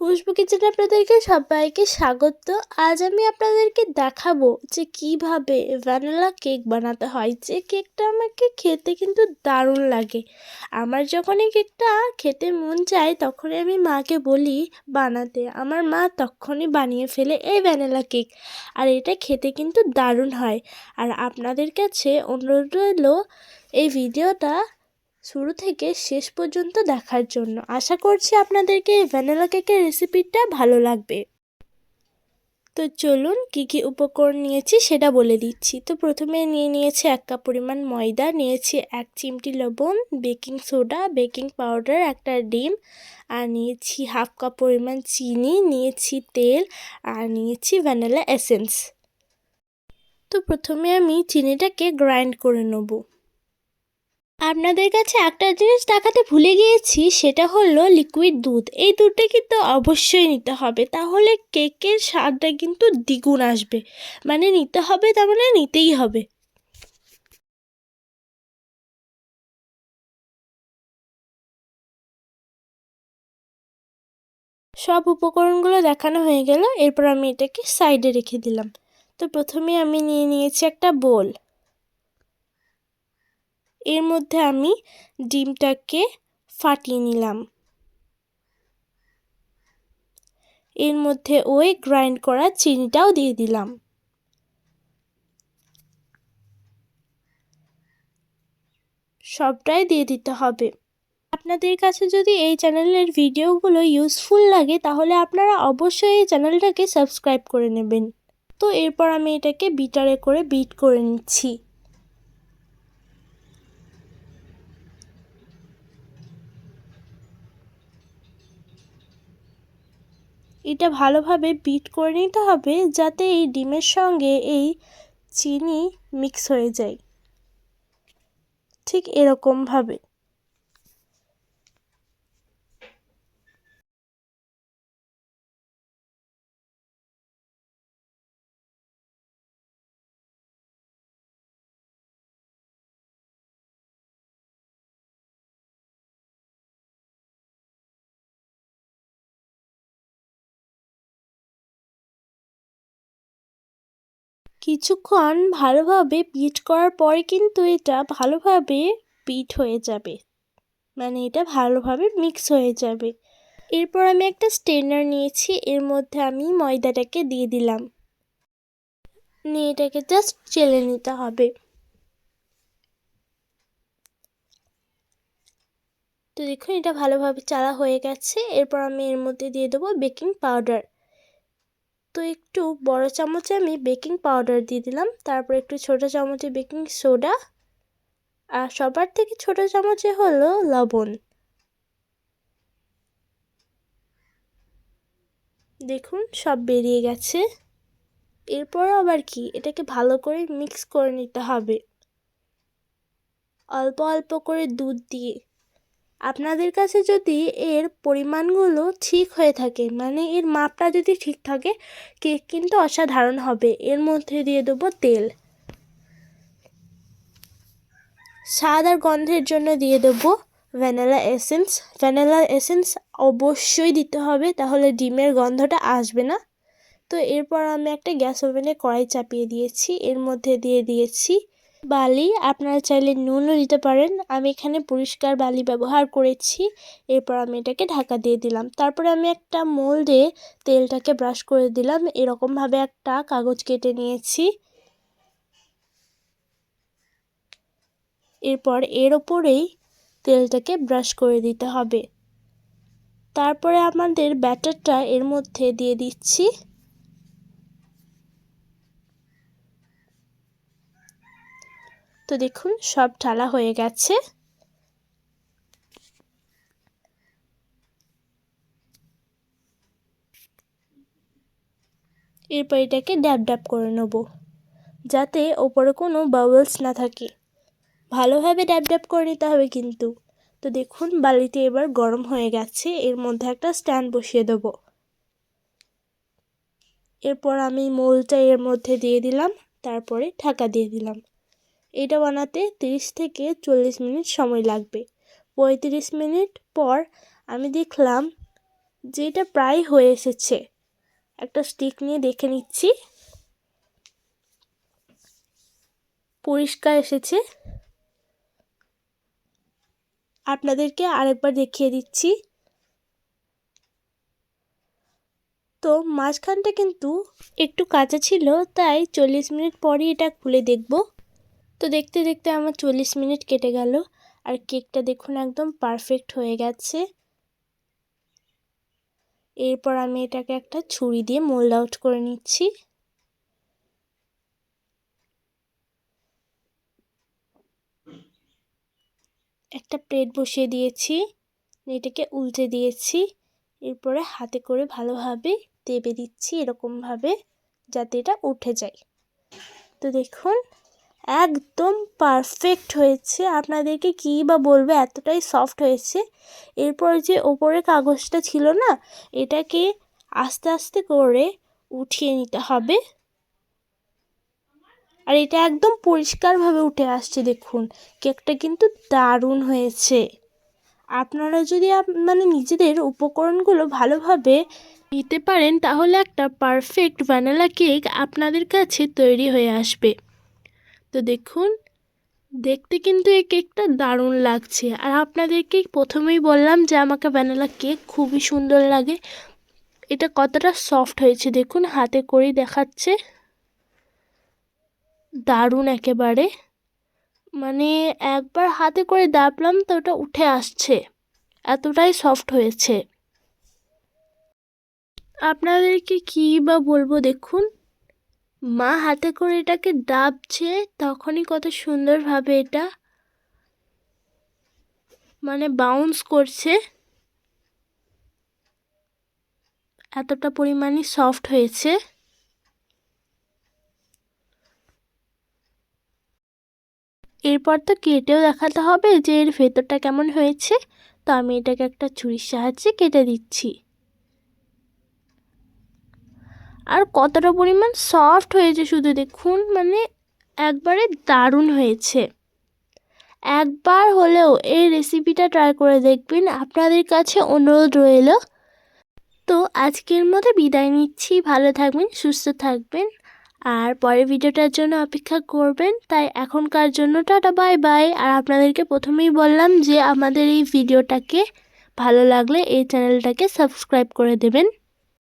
খুশবু kitchen আপনাদেরকে সবাইকে স্বাগত। আজ আমি আপনাদেরকে দেখাবো যে কীভাবে ভ্যানিলা কেক বানাতে হয়। যে কেকটা আমাকে খেতে কিন্তু দারুণ লাগে। আমার যখন এই কেকটা খেতে মন চায়, তখনই আমি মাকে বলি, বানাতে। আমার মা তখনই বানিয়ে ফেলে এই ভ্যানিলা কেক আর এটা খেতে কিন্তু দারুণ হয়। আর আপনাদের কাছে অনুরোধ রইল, এই ভিডিওটা শুরু থেকে শেষ পর্যন্ত দেখার জন্য। আশা করছি আপনাদেরকে এই ভ্যানিলা কেকের রেসিপিটা ভালো লাগবে। তো চলুন কী কী উপকরণ নিয়েছি সেটা বলে দিচ্ছি। তো প্রথমে নিয়ে নিয়েছি এক কাপ পরিমাণ ময়দা, নিয়েছি এক চিমটি লবণ, বেকিং সোডা, বেকিং পাউডার, একটা ডিম, আর নিয়েছি হাফ কাপ পরিমাণ চিনি, নিয়েছি তেল, আর নিয়েছি ভ্যানিলা এসেন্স। তো প্রথমে আমি চিনিটাকে গ্রাইন্ড করে নেব। আপনাদের কাছে একটা জিনিস দেখাতে ভুলে গিয়েছি, সেটা হলো লিকুইড দুধ। এই দুধটা কিন্তু অবশ্যই নিতে হবে। তাহলে কেকের স্বাদটা কিন্তু দ্বিগুণ আসবে। মানে নিতে হবে তার মানে নিতেই হবে। সব উপকরণগুলো দেখানো হয়ে গেল। এরপর আমি এটাকে সাইডে রেখে দিলাম। তো প্রথমে আমি নিয়ে নিয়েছি একটা বোল এর মধ্যে আমি ডিমটাকে ফাটিয়ে নিলাম। এর মধ্যে ওই গ্রাইন্ড করা চিনিটাও দিয়ে দিলাম। সবটাই দিয়ে দিতে হবে। আপনাদের কাছে যদি এই চ্যানেলের ভিডিওগুলো ইউজফুল লাগে, তাহলে আপনারা অবশ্যই এই চ্যানেলটাকে সাবস্ক্রাইব করে নেবেন। তো এরপর আমি এটাকে বিটারে করে বিট করে নিচ্ছি। এটা ভালোভাবে বিট করে নিতে হবে যাতে এই ডিমের সঙ্গে এই চিনি মিক্স হয়ে যায়। ঠিক এরকমভাবে। কিছুক্ষণ ভালোভাবে বিট করার পরে কিন্তু এটা ভালোভাবে বিট হয়ে যাবে। মানে এটা ভালোভাবে মিক্স হয়ে যাবে। এরপর আমি একটা স্টেনার নিয়েছি, এর মধ্যে আমি ময়দাটাকে দিয়ে দিলাম। নিয়ে এটাকে জাস্ট চেলে নিতে হবে। তো দেখুন, এটা ভালোভাবে চালা হয়ে গেছে। এরপর আমি এর মধ্যে দিয়ে দেবো বেকিং পাউডার তো একটু বড় চামচে আমি বেকিং পাউডার দিয়ে দিলাম। তারপর একটু ছোট চামচে বেকিং সোডা। আর সবার থেকে ছোট চামচে হলো লবণ। দেখুন, সব বেরিয়ে গেছে। এরপর আবার কি? এটাকে ভালো করে মিক্স করে নিতে হবে। অল্প অল্প করে দুধ দিয়ে। আপনাদের কাছে যদি এর পরিমাণগুলো ঠিক হয়ে থাকে মানে এর মাপটা যদি ঠিক থাকে, কেক কিন্তু অসাধারণ হবে। এর মধ্যে দিয়ে দেবো তেল। স্বাদ আর গন্ধের জন্য দিয়ে দেবো ভ্যানিলা এসেন্স। ভ্যানিলা এসেন্স অবশ্যই দিতে হবে, তাহলে ডিমের গন্ধটা আসবে না। তো এরপর আমি একটা গ্যাস ওভেনে কড়াই চাপিয়ে দিয়েছি। এর মধ্যে দিয়ে দিয়েছি বালি, আপনারা চাইলে নুনও দিতে পারেন। আমি এখানে পরিষ্কার বালি ব্যবহার করেছি। এরপর আমি এটাকে ঢাকা দিয়ে দিলাম। তারপরে আমি একটা মোল্ডে তেলটাকে ব্রাশ করে দিলাম। এরকমভাবে একটা কাগজ কেটে নিয়েছি। এরপর এর ওপরেই তেলটাকে ব্রাশ করে দিতে হবে। তারপরে আমাদের ব্যাটারটা এর মধ্যে দিয়ে দিচ্ছি। তো দেখুন, সব ঢালা হয়ে গেছে। এরপর এটাকে ড্যাব ড্যাব করে নেব, যাতে ওপরে কোনো বাবলস না থাকে। ভালোভাবে ড্যাব ড্যাব করে নিতে হবে কিন্তু। তো দেখুন বালিটি এবার গরম হয়ে গেছে, এর মধ্যে একটা স্ট্যান্ড বসিয়ে দেব। এরপর আমি মোলটা এর মধ্যে দিয়ে দিলাম, তারপরে ঢাকা দিয়ে দিলাম। এটা বানাতে তিরিশ থেকে চল্লিশ মিনিট সময় লাগবে। পঁয়ত্রিশ মিনিট পর আমি দেখলাম যে এটা প্রায় হয়ে এসেছে। একটা স্টিক নিয়ে দেখে নিচ্ছি। পরিষ্কার এসেছে। আপনাদেরকে আরেকবার দেখিয়ে দিচ্ছি। তো মাঝখানটা কিন্তু একটু কাঁচা ছিল, তাই চল্লিশ মিনিট পরই এটা খুলে দেখব। তো দেখতে দেখতে আমার চল্লিশ মিনিট কেটে গেল আর কেকটা দেখুন একদম পারফেক্ট হয়ে গেছে। এরপর আমি এটাকে একটা ছুরি দিয়ে মোল্ড আউট করে নিচ্ছি। একটা প্লেট বসিয়ে দিয়েছি, এটাকে উল্টে দিয়েছি, এরপরে হাতে করে ভালোভাবে দেবে দিচ্ছি এরকমভাবে যাতে এটা উঠে যায়। তো দেখুন একদম পারফেক্ট হয়েছে। আপনাদেরকে কী বা বলব, এতটাই সফট হয়েছে। এরপর যে ওপরে কাগজটা ছিল না, এটাকে আস্তে আস্তে করে উঠিয়ে নিতে হবে। আর এটা একদম পরিষ্কারভাবে উঠে আসছে, দেখুন। কেকটা কিন্তু দারুণ হয়েছে। আপনারা যদি মানে নিজেদের উপকরণগুলো ভালোভাবে নিতে পারেন, তাহলে একটা পারফেক্ট ভ্যানিলা কেক আপনাদের কাছে তৈরি হয়ে আসবে। তো দেখুন, দেখতে কিন্তু এই কেকটা দারুণ লাগছে। আর আপনাদেরকে প্রথমেই বললাম যে আমাকে ভ্যানিলা কেক খুবই সুন্দর লাগে। এটা কতটা সফট হয়েছে দেখুন, হাতে করেই দেখাচ্ছে। দারুণ একেবারে। মানে একবার হাতে করে দাবলাম তো ওটা উঠে আসছে। এতটাই সফট হয়েছে। আপনাদেরকে কী বা বলব দেখুন মা হাতে করে এটাকে ডাবছে, তখনই কত সুন্দরভাবে এটা মানে বাউন্স করছে। এতটা পরিমাণে সফট হয়েছে। এরপর তো কেটেও দেখাতে হবে যে এর ভেতরটা কেমন হয়েছে। তো আমি এটাকে একটা ছুরির সাহায্যে কেটে দিচ্ছি। আর কতটা পরিমাণ সফট হয়েছে শুধু দেখুন মানে একবারে দারুণ হয়েছে। একবার হলেও এই রেসিপিটা ট্রাই করে দেখবেন, আপনাদের কাছে অনুরোধ রইল। তো আজকের মতো বিদায় নিচ্ছি, ভালো থাকবেন, সুস্থ থাকবেন। আর পরের ভিডিওটার জন্য অপেক্ষা করবেন, তাই এখনকার জন্য টাটা, বাই বাই। আর আপনাদেরকে প্রথমেই বললাম যে আমাদের এই ভিডিওটাকে ভালো লাগলে এই চ্যানেলটাকে সাবস্ক্রাইব করে দেবেন।